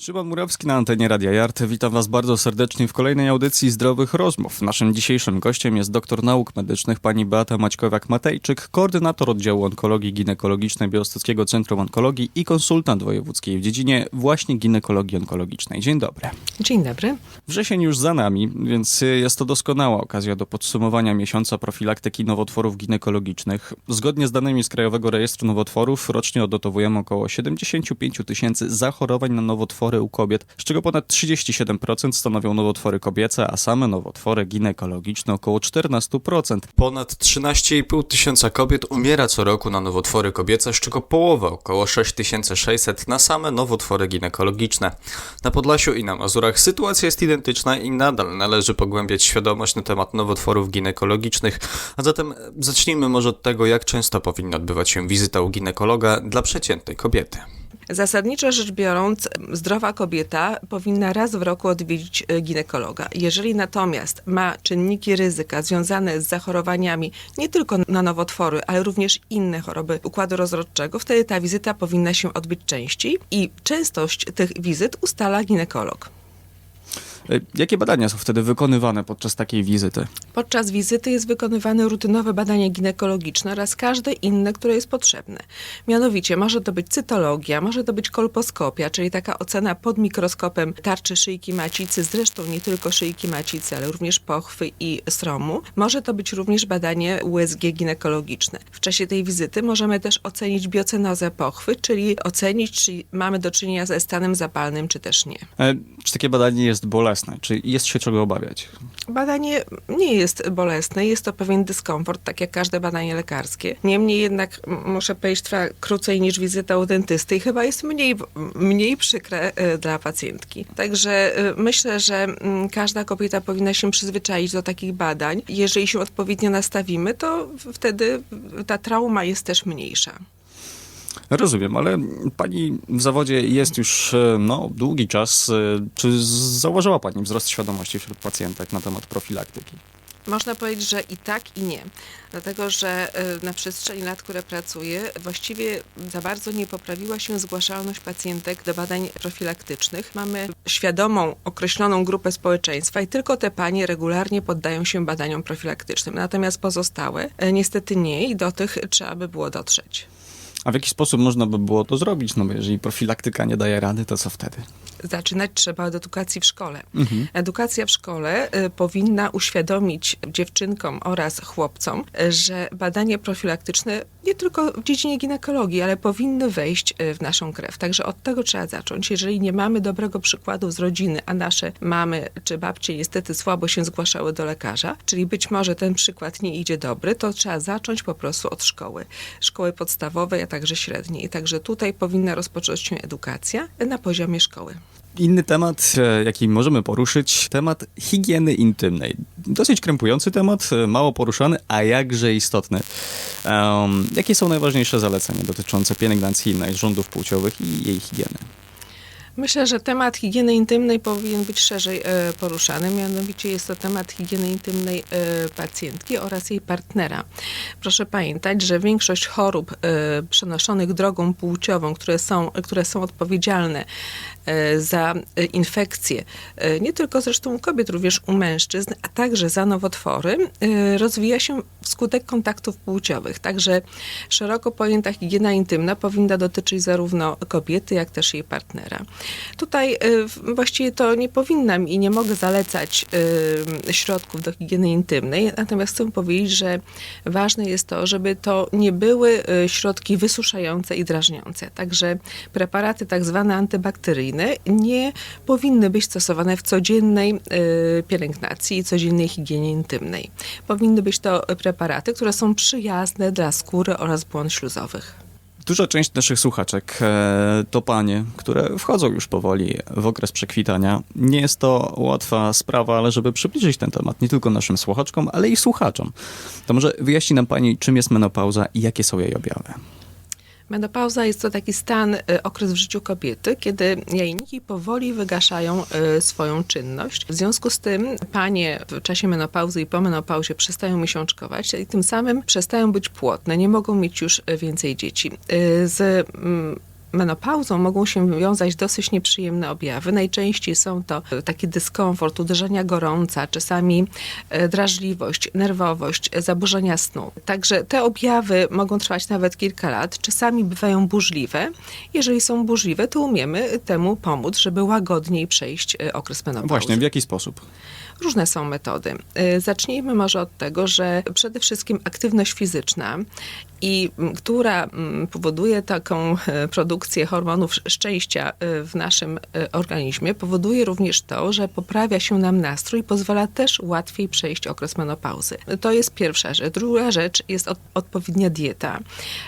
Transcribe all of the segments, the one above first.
Szymon Murawski na antenie Radia Jart. Witam Was bardzo serdecznie w kolejnej audycji Zdrowych Rozmów. Naszym dzisiejszym gościem jest doktor nauk medycznych pani Beata Maćkowiak-Matejczyk, koordynator oddziału onkologii ginekologicznej Białostockiego Centrum Onkologii i konsultant wojewódzkiej w dziedzinie właśnie ginekologii onkologicznej. Dzień dobry. Dzień dobry. Wrzesień już za nami, więc jest to doskonała okazja do podsumowania miesiąca profilaktyki nowotworów ginekologicznych. Zgodnie z danymi z Krajowego Rejestru Nowotworów rocznie odnotowujemy około 75 tysięcy zachorowań na nowotwory u kobiet, z czego ponad 37% stanowią nowotwory kobiece, a same nowotwory ginekologiczne około 14%. Ponad 13,5 tysiąca kobiet umiera co roku na nowotwory kobiece, z czego połowa, około 6600, na same nowotwory ginekologiczne. Na Podlasiu i na Mazurach sytuacja jest identyczna i nadal należy pogłębiać świadomość na temat nowotworów ginekologicznych. A zatem zacznijmy może od tego, jak często powinna odbywać się wizyta u ginekologa dla przeciętnej kobiety. Zasadniczo rzecz biorąc, zdrowa kobieta powinna raz w roku odwiedzić e, ginekologa. Jeżeli natomiast ma czynniki ryzyka związane z zachorowaniami nie tylko na nowotwory, ale również inne choroby układu rozrodczego, wtedy ta wizyta powinna się odbyć częściej i częstość tych wizyt ustala ginekolog. E, Jakie badania są wtedy wykonywane podczas takiej wizyty? Podczas wizyty jest wykonywane rutynowe badanie ginekologiczne oraz każde inne, które jest potrzebne. Mianowicie może to być cytologia, może to być kolposkopia, czyli taka ocena pod mikroskopem tarczy szyjki macicy, zresztą nie tylko szyjki macicy, ale również pochwy i sromu. Może to być również badanie USG ginekologiczne. W czasie tej wizyty możemy też ocenić biocenozę pochwy, czyli ocenić, czy mamy do czynienia ze stanem zapalnym, czy też nie. E, Czy takie badanie jest bolesne? Czy jest się czego obawiać? Badanie nie jest bolesne, jest to pewien dyskomfort, tak jak każde badanie lekarskie. Niemniej jednak, muszę powiedzieć, trwa krócej niż wizyta u dentysty i chyba jest mniej, mniej przykre e, dla pacjentki. Także e, myślę, że każda kobieta powinna się przyzwyczaić do takich badań. Jeżeli się odpowiednio nastawimy, to wtedy ta trauma jest też mniejsza. Rozumiem, ale pani w zawodzie jest już e, no, długi czas. E, Czy zauważyła pani wzrost świadomości wśród pacjentek na temat profilaktyki? Można powiedzieć, że i tak, i nie. Dlatego, że y, na przestrzeni lat, które pracuję, właściwie za bardzo nie poprawiła się zgłaszalność pacjentek do badań profilaktycznych. Mamy świadomą, określoną grupę społeczeństwa i tylko te panie regularnie poddają się badaniom profilaktycznym. Natomiast pozostałe niestety nie i do tych trzeba by było dotrzeć. A w jaki sposób można by było to zrobić? No bo jeżeli profilaktyka nie daje rady, to co wtedy? Zaczynać trzeba od edukacji w szkole. Edukacja w szkole y, powinna uświadomić dziewczynkom oraz chłopcom, y, że badanie profilaktyczne nie tylko w dziedzinie ginekologii, ale powinny wejść y, w naszą krew. Także od tego trzeba zacząć. Jeżeli nie mamy dobrego przykładu z rodziny, a nasze mamy czy babcie niestety słabo się zgłaszały do lekarza, czyli być może ten przykład nie idzie dobry, to trzeba zacząć po prostu od szkoły. Szkoły podstawowej, a także średniej. Także tutaj powinna rozpocząć się edukacja na poziomie szkoły. Inny temat, jaki możemy poruszyć, temat higieny intymnej. Dosyć krępujący temat, e, mało poruszany, a jakże istotny. Em, jakie są najważniejsze zalecenia dotyczące pielęgnacji narządów płciowych i jej higieny? Myślę, że temat higieny intymnej powinien być szerzej e, poruszany. Mianowicie jest to temat higieny intymnej e, pacjentki oraz jej partnera. Proszę pamiętać, że większość chorób e, przenoszonych drogą płciową, które są, które są odpowiedzialne za e, infekcje, e, nie tylko zresztą u kobiet, również u mężczyzn, a także za nowotwory, e, rozwija się wskutek kontaktów płciowych. Także szeroko pojęta higiena intymna powinna dotyczyć zarówno kobiety, jak też jej partnera. Tutaj właściwie to nie powinnam i nie mogę zalecać środków do higieny intymnej, natomiast chcę powiedzieć, że ważne jest to, żeby to nie były środki wysuszające i drażniące. Także preparaty tak zwane antybakteryjne nie powinny być stosowane w codziennej y, pielęgnacji i codziennej higienie intymnej. Powinny być to preparaty, które są przyjazne dla skóry oraz błon śluzowych. Duża część naszych słuchaczek e, to panie, które wchodzą już powoli w okres przekwitania. Nie jest to łatwa sprawa, ale żeby przybliżyć ten temat nie tylko naszym słuchaczkom, ale i słuchaczom, to może wyjaśni nam pani, czym jest menopauza i jakie są jej objawy. Menopauza jest to taki stan, y, okres w życiu kobiety, kiedy jajniki powoli wygaszają y, swoją czynność. W związku z tym panie w czasie menopauzy i po menopauzie przestają miesiączkować i tym samym przestają być płodne, nie mogą mieć już y, więcej dzieci. Z mm, menopauzą mogą się wiązać dosyć nieprzyjemne objawy. Najczęściej są to taki dyskomfort, uderzenia gorąca, czasami e, drażliwość, nerwowość, e, zaburzenia snu. Także te objawy mogą trwać nawet kilka lat. Czasami bywają burzliwe. Jeżeli są burzliwe, to umiemy temu pomóc, żeby łagodniej przejść e, okres menopauzy. Właśnie, w jaki sposób? Różne są metody. Zacznijmy może od tego, że przede wszystkim aktywność fizyczna i która powoduje taką e, produkcję hormonów sz- szczęścia e, w naszym e, organizmie, powoduje również to, że poprawia się nam nastrój, pozwala też łatwiej przejść okres menopauzy. To jest pierwsza rzecz. Druga rzecz jest od, odpowiednia dieta.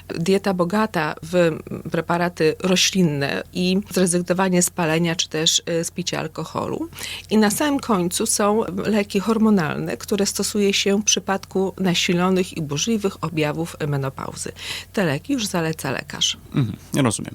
Dieta bogata w preparaty roślinne i zrezygnowanie z palenia czy też e, z picia alkoholu. I na samym końcu są leki hormonalne, które stosuje się w przypadku nasilonych i burzliwych objawów menopauzy. Te leki już zaleca lekarz. Mhm, rozumiem.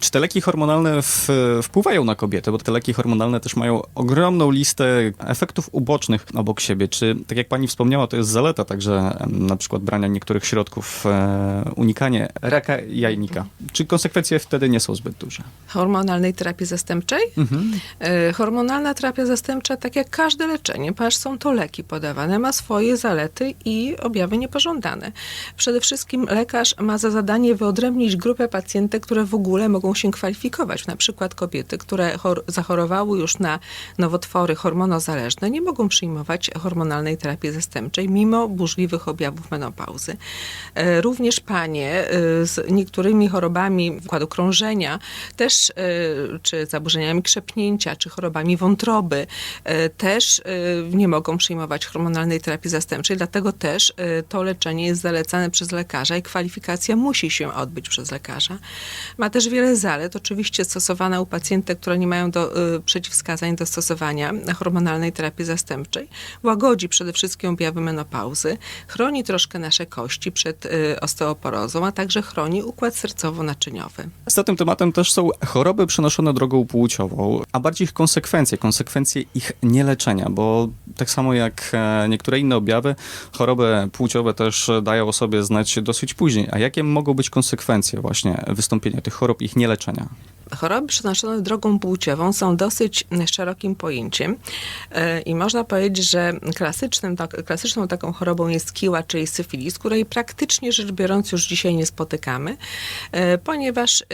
czy te leki hormonalne w, wpływają na kobietę? Bo te leki hormonalne też mają ogromną listę efektów ubocznych obok siebie. Czy, tak jak pani wspomniała, to jest zaleta także na przykład brania niektórych środków, e, unikanie raka jajnika. Czy konsekwencje wtedy nie są zbyt duże? Hormonalnej terapii zastępczej? Mhm. E, Hormonalna terapia zastępcza, tak jak każde leczenie, ponieważ są to leki podawane, ma swoje zalety i objawy niepożądane. Przede wszystkim lekarz ma za zadanie wyodrębnić grupę pacjentek, które w ogóle mogą się kwalifikować. Na przykład kobiety, które chor- zachorowały już na nowotwory hormonozależne, nie mogą przyjmować hormonalnej terapii zastępczej, mimo burzliwych objawów menopauzy. E, Również panie e, z niektórymi chorobami układu krążenia, też e, czy zaburzeniami krzepnięcia, czy chorobami wątroby, też nie mogą przyjmować hormonalnej terapii zastępczej, dlatego też to leczenie jest zalecane przez lekarza i kwalifikacja musi się odbyć przez lekarza. Ma też wiele zalet, oczywiście stosowana u pacjentek, które nie mają do, e, przeciwwskazań do stosowania hormonalnej terapii zastępczej. Łagodzi przede wszystkim objawy menopauzy, chroni troszkę nasze kości przed e, osteoporozą, a także chroni układ sercowo-naczyniowy. Tym tematem też są choroby przenoszone drogą płciową, a bardziej ich konsekwencje, konsekwencje ich nieleczenia, bo tak samo jak e, niektóre inne objawy, choroby płciowe też dają o sobie znać dosyć później. A jakie mogą być konsekwencje właśnie wystąpienia tych chorób, ich nieleczenia? Choroby przenoszone drogą płciową są dosyć szerokim pojęciem E, i można powiedzieć, że klasycznym, tak, klasyczną taką chorobą jest kiła, czyli syfilis, której praktycznie rzecz biorąc już dzisiaj nie spotykamy, e, ponieważ e,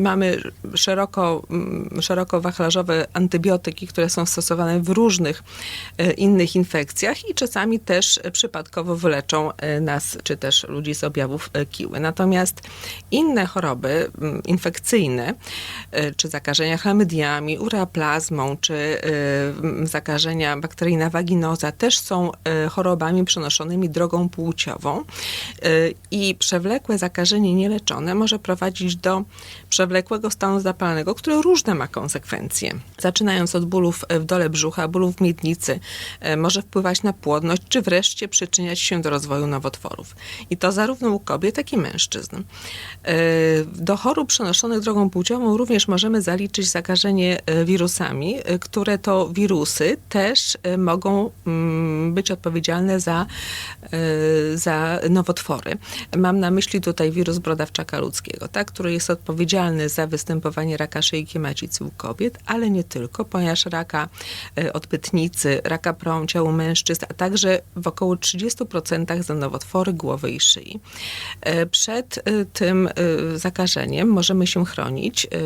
mamy szeroko, szeroko wachlarzowe antybiotyki, które są stosowane w różnych innych infekcjach i czasami też przypadkowo wyleczą nas, czy też ludzi z objawów kiły. Natomiast inne choroby infekcyjne, e, czy zakażenia chlamydiami, ureaplazmą, czy e, zakażenia bakteryjna waginoza też są e, chorobami przenoszonymi drogą płciową E, i przewlekłe zakażenie nieleczone może prowadzić do przewlekłego stanu zapalnego, które różne ma konsekwencje. Zaczynając od bólów w dole brzucha, bólów w miednicy, może wpływać na płodność, czy wreszcie przyczyniać się do rozwoju nowotworów. I to zarówno u kobiet, jak i mężczyzn. Do chorób przenoszonych drogą płciową również możemy zaliczyć zakażenie e, wirusami, e, które to wirusy też e, mogą mm, być odpowiedzialne za, za nowotwory. Mam na myśli tutaj wirus brodawczaka ludzkiego, tak, który jest odpowiedzialny za występowanie raka szyjki macicy u kobiet, ale nie tylko, ponieważ raka odbytnicy, raka prącia u mężczyzn, a także w około 30% za nowotwory głowy i szyi. Przed tym zakażeniem możemy się chronić e,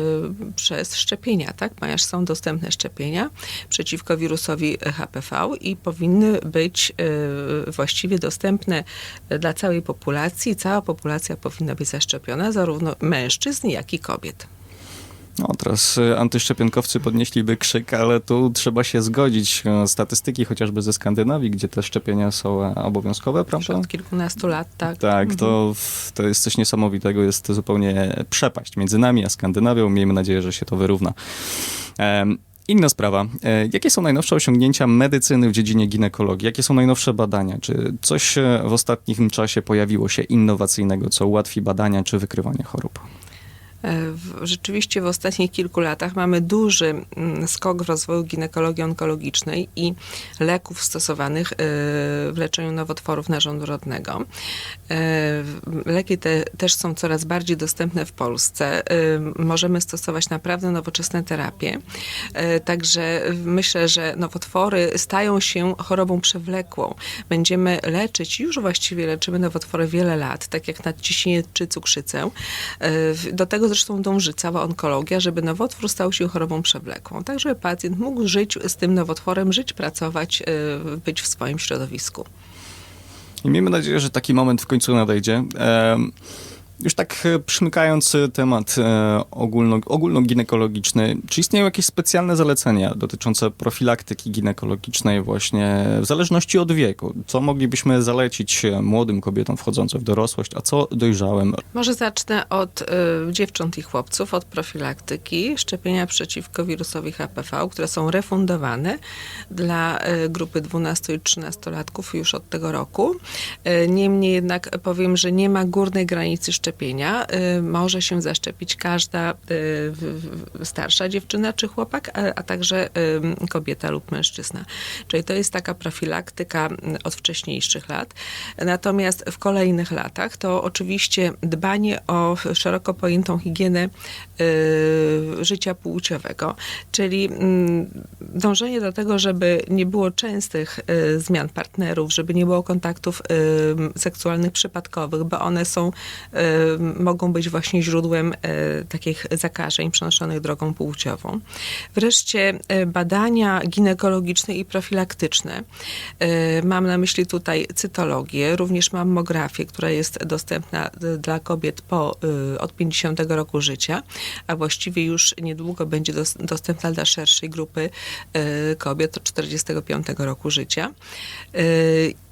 przez szczepienia, tak? ponieważ są dostępne szczepienia przeciwko wirusowi HPV i powinny być e, właściwie dostępne dla całej populacji. Cała populacja powinna być zaszczepiona, zarówno mężczyzn, jak i kobiet. No, teraz y, antyszczepionkowcy podnieśliby krzyk, ale tu trzeba się zgodzić. E, Statystyki chociażby ze Skandynawii, gdzie te szczepienia są e, obowiązkowe, prawda? od kilkunastu lat, tak. Tak, to, w- to jest coś niesamowitego. Jest to zupełnie przepaść między nami a Skandynawią. Miejmy nadzieję, że się to wyrówna. Em, Inna sprawa. E, Jakie są najnowsze osiągnięcia medycyny w dziedzinie ginekologii? Jakie są najnowsze badania? Czy coś e, w ostatnim czasie pojawiło się innowacyjnego, co ułatwi badania czy wykrywanie chorób? W- Rzeczywiście w ostatnich kilku latach mamy duży mm, skok w rozwoju ginekologii onkologicznej i leków stosowanych e, w leczeniu nowotworów narządu rodnego. E, Leki te też są coraz bardziej dostępne w Polsce. E, Możemy stosować naprawdę nowoczesne terapie. E, Także myślę, że nowotwory stają się chorobą przewlekłą. Będziemy leczyć, już właściwie leczymy nowotwory wiele lat, tak jak nadciśnienie czy cukrzycę. E, Do tego zresztą dąży cała onkologia, żeby nowotwór stał się chorobą przewlekłą. Tak, żeby pacjent mógł żyć z tym nowotworem, żyć, pracować, e, być w swoim środowisku. I miejmy nadzieję, że taki moment w końcu nadejdzie. Em, Już tak e, przymykając e, temat e, ogólno, ogólnoginekologiczny, czy istnieją jakieś specjalne zalecenia dotyczące profilaktyki ginekologicznej właśnie w zależności od wieku? Co moglibyśmy zalecić młodym kobietom wchodzącym w dorosłość, a co dojrzałym? Może zacznę od y, dziewcząt i chłopców, od profilaktyki szczepienia przeciwko wirusowi HPV, które są refundowane dla y, grupy 12 i 13-latków już od tego roku. Y, Niemniej jednak powiem, że nie ma górnej granicy szczepienia. Y, Może się zaszczepić każda y, starsza dziewczyna czy chłopak, a, a także kobieta lub mężczyzna. Czyli to jest taka profilaktyka mm, od wcześniejszych lat. Natomiast w kolejnych latach to oczywiście dbanie o szeroko pojętą higienę y, życia płciowego, czyli mm, dążenie do tego, żeby nie było częstych zmian partnerów, żeby nie było kontaktów seksualnych przypadkowych, bo one są, mogą być właśnie źródłem y, takich zakażeń przenoszonych drogą płciową. Wreszcie y, badania ginekologiczne i profilaktyczne. Mam na myśli tutaj cytologię, również mammografię, która jest dostępna dla kobiet po, od 50 roku życia, a właściwie już niedługo będzie dos, dostępna dla szerszej grupy kobiet od 45 roku życia.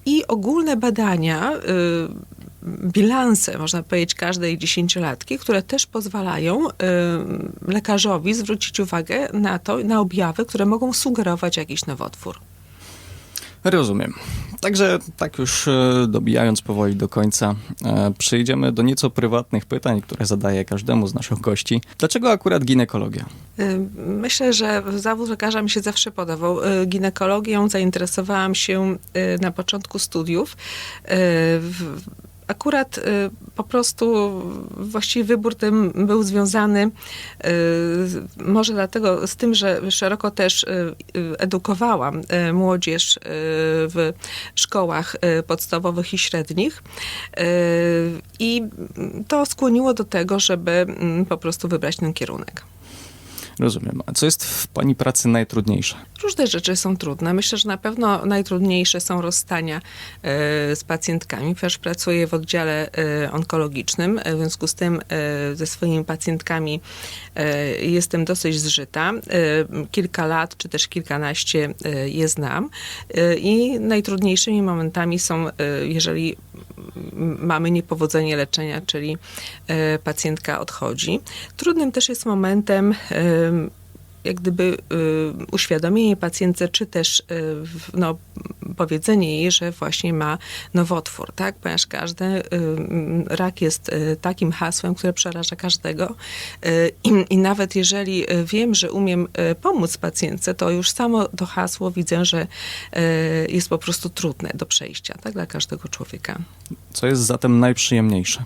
I ogólne badania, bilanse, można powiedzieć, każdej dziesięciolatki, które też pozwalają lekarzowi zwrócić uwagę na to, na objawy, które mogą sugerować jakiś nowotwór. Rozumiem. Także tak już e, dobijając powoli do końca, e, przejdziemy do nieco prywatnych pytań, które zadaję każdemu z naszych gości. Dlaczego akurat ginekologia? Y, Myślę, że zawód lekarza mi się zawsze podobał. Ginekologią zainteresowałam się na początku studiów. Akurat y, po prostu właściwie wybór ten był związany y, może dlatego z tym, że szeroko też y, edukowałam młodzież w szkołach podstawowych i średnich. I to skłoniło do tego, żeby mm, po prostu wybrać ten kierunek. Rozumiem. A co jest w pani pracy najtrudniejsze? Różne rzeczy są trudne. Myślę, że na pewno najtrudniejsze są rozstania e, z pacjentkami, ponieważ pracuję w oddziale e, onkologicznym. E, W związku z tym ze swoimi pacjentkami jestem dosyć zżyta. Kilka lat, czy też kilkanaście je znam. I najtrudniejszymi momentami są, jeżeli mamy niepowodzenie leczenia, czyli pacjentka odchodzi. Trudnym też jest momentem em, jak gdyby y, uświadomienie pacjentce, czy też y, no, powiedzenie jej, że właśnie ma nowotwór, tak? Ponieważ każdy mm, rak jest y, takim hasłem, które przeraża każdego i, i nawet jeżeli wiem, że umiem pomóc pacjentce, to już samo to hasło widzę, że jest po prostu trudne do przejścia, tak? Dla każdego człowieka. Co jest zatem najprzyjemniejsze?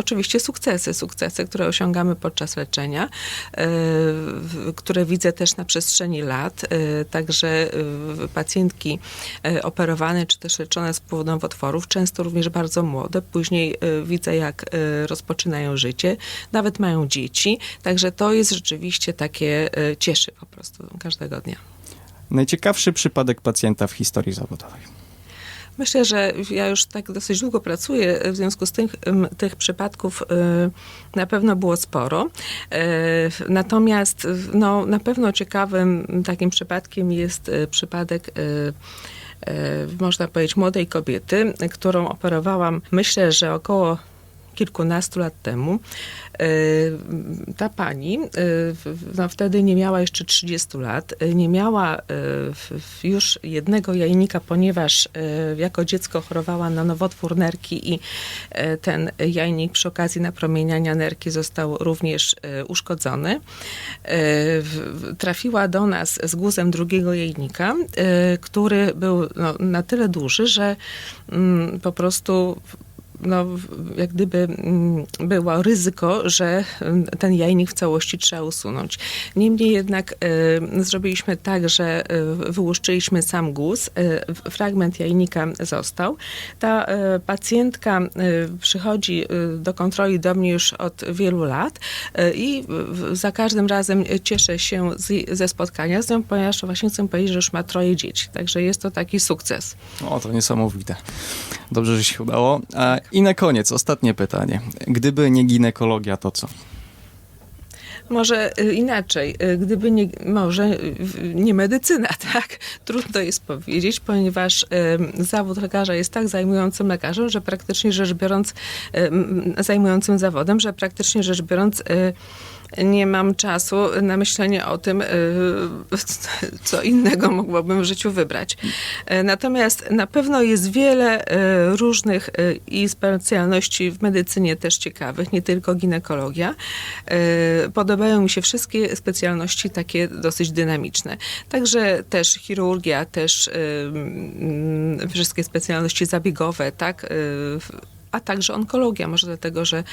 Oczywiście sukcesy, sukcesy, które osiągamy podczas leczenia, e, które widzę też na przestrzeni lat. e, Także e, pacjentki operowane czy też leczone z powodu nowotworów, często również bardzo młode. Później widzę, jak rozpoczynają życie, nawet mają dzieci. Także to jest rzeczywiście takie, cieszy po prostu każdego dnia. Najciekawszy przypadek pacjenta w historii zawodowej. Myślę, że ja już tak dosyć długo pracuję, w związku z tych, em, tych przypadków y, na pewno było sporo. E, Natomiast no, na pewno ciekawym takim przypadkiem jest y, przypadek y, y, można powiedzieć, młodej kobiety, którą operowałam, myślę, że około kilkunastu lat temu. E, Ta pani e, no, wtedy nie miała jeszcze 30 lat, e, nie miała już jednego jajnika, ponieważ jako dziecko chorowała na nowotwór nerki i ten jajnik przy okazji napromieniania nerki został również uszkodzony. Trafiła do nas z guzem drugiego jajnika, który był no, na tyle duży, że mm, po prostu no, jak gdyby mm, było ryzyko, że mm, ten jajnik w całości trzeba usunąć. Niemniej jednak e, zrobiliśmy tak, że e, wyłuszczyliśmy sam guz, w- fragment jajnika został. Ta pacjentka przychodzi do kontroli do mnie już od wielu lat i za każdym razem cieszę się z, ze spotkania z nią, ponieważ właśnie chcę powiedzieć, że już ma troje dzieci. Także jest to taki sukces. O, to niesamowite. Dobrze, że się udało. I na koniec, ostatnie pytanie. Gdyby nie ginekologia, to co? Może y, inaczej, y, gdyby nie, może y, nie medycyna, tak? Trudno jest powiedzieć, ponieważ zawód lekarza jest tak zajmującym lekarzem, że praktycznie rzecz biorąc, zajmującym zawodem, że praktycznie rzecz biorąc, nie mam czasu na myślenie o tym, y, co innego mogłabym w życiu wybrać. Y, Natomiast na pewno jest wiele y, różnych i specjalności w medycynie też ciekawych, nie tylko ginekologia. Podobają mi się wszystkie specjalności takie dosyć dynamiczne. Także też chirurgia, też mm, wszystkie specjalności zabiegowe, tak? A także onkologia, może dlatego, że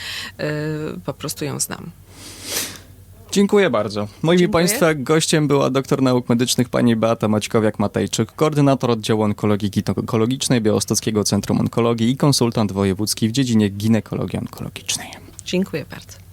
po prostu ją znam. Dziękuję bardzo. Moim Dziękuję. Państwa gościem była doktor nauk medycznych pani Beata Maćkowiak-Matejczyk, koordynator oddziału onkologii ginekologicznej Białostockiego Centrum Onkologii i konsultant wojewódzki w dziedzinie ginekologii onkologicznej. Dziękuję bardzo.